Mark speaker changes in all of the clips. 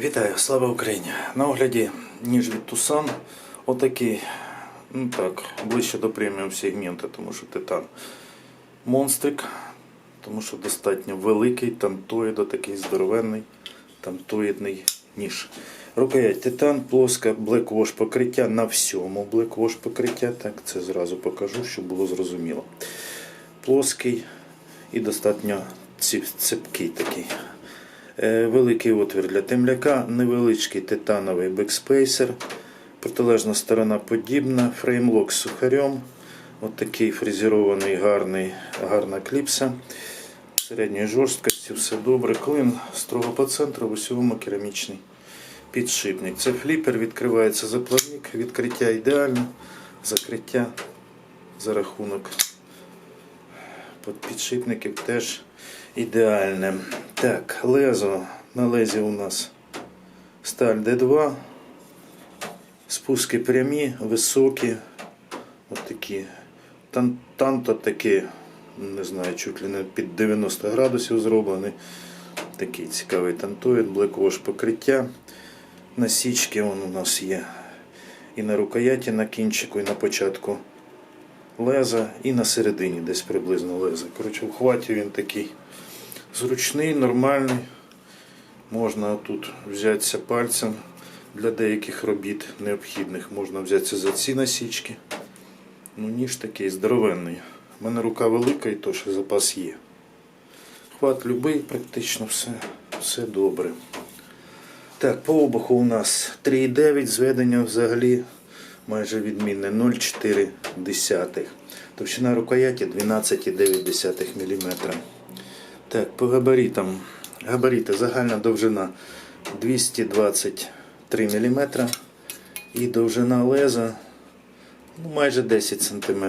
Speaker 1: Вітаю, слава Україні! На огляді ніж від Тусан. Отакий, ну так, ближче до преміум сегменту, тому що титан монстрик, тому що достатньо великий, тантоїдо такий здоровенний, тантоїдний ніж. Рукоять титан, плоска блеквош покриття на всьому блеквош покриття. Так, це зразу покажу, щоб було зрозуміло. Плоский і достатньо ціп- цепкий такий. Е, Великий отвір для темляка, невеличкий титановий бекспейсер, протилежна сторона подібна, фреймлок з сухарем, от такий фрезерований гарний, гарна кліпса. Середньої жорсткості, все добре. Клин строго по центру, в усьому керамічний підшипник. Це фліпер, відкривається заплавник, відкриття ідеально, закриття за рахунок підшипників теж ідеальне. Так, лезо. На лезі у нас сталь D2. Спуски прямі, високі. От такі. Тан- Танто такі, не знаю, чуть ли не під 90 градусів зроблений. Такий цікавий тантоїд, блеквош покриття. Насічки вон у нас є. І на рукояті, на кінчику, і на початку леза і на середині десь приблизно леза. Коротше, в хваті він такий зручний, нормальний. Можна тут взятися пальцем для деяких робіт необхідних. Можна взятися за ці насічки. Ну, ніж такий здоровенний. У мене рука велика і то, що запас є. Хват любий, практично все, все добре. Так, по обуху у нас 3,9 зведення взагалі майже відмінне 0,4. Товщина рукояті 12,9 мм. Так, по габаритам. Габарити загальна довжина 223 мм і довжина леза ну, майже 10 см.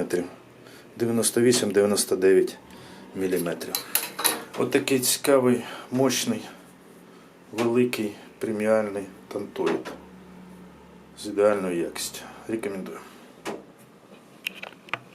Speaker 1: 98-99 мм. Отакий цікавий, мощний, великий преміальний тантоїд з ідеальною якістю. Рекомендую.